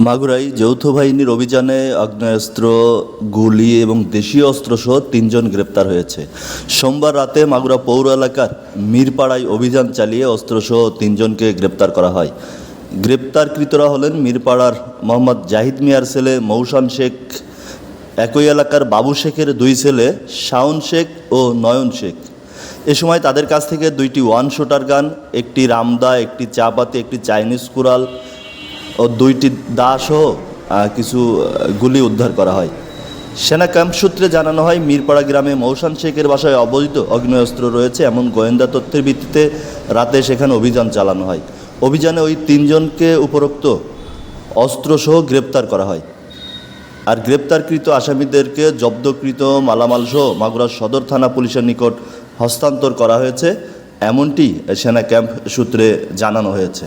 মাগুরাই যৌথ বাহিনীর অভিযানে আগ্নেয়াস্ত্র, গুলি এবং দেশীয় অস্ত্রসহ তিনজন গ্রেপ্তার হয়েছে। সোমবার রাতে মাগুরা পৌর এলাকার মিরপাড়ায় অভিযান চালিয়ে অস্ত্রসহ তিনজনকে গ্রেপ্তার করা হয়। গ্রেপ্তারকৃতরা হলেন মিরপাড়ার মোহাম্মদ জাহিদ মিয়ার ছেলে মৌসান শেখ, একই এলাকার বাবু শেখের দুই ছেলে শাওন শেখ ও নয়ন শেখ। এ সময় তাদের কাছ থেকে দুইটি ওয়ান শুটার গান, একটি রামদা, একটি চাপাতি, একটি চাইনিজ কুড়াল ও দুইটি দাসহ কিছু গুলি উদ্ধার করা হয়। সেনা ক্যাম্প সূত্রে জানানো হয়, মিরপাড়া গ্রামে মৌসান শেখের বাসায় অবৈধ অগ্নেয়াস্ত্র রয়েছে। এমন গোয়েন্দা তথ্যের ভিত্তিতে রাতে সেখানে অভিযান চালানো হয়। অভিযানে ওই তিনজনকে উপরোক্ত অস্ত্রসহ গ্রেপ্তার করা হয়। আর গ্রেপ্তারকৃত আসামিদেরকে জব্দকৃত মালামালসহ মাগুরা সদর থানা পুলিশের নিকট হস্তান্তর করা হয়েছে। এমনটি সেনা ক্যাম্প সূত্রে জানানো হয়েছে।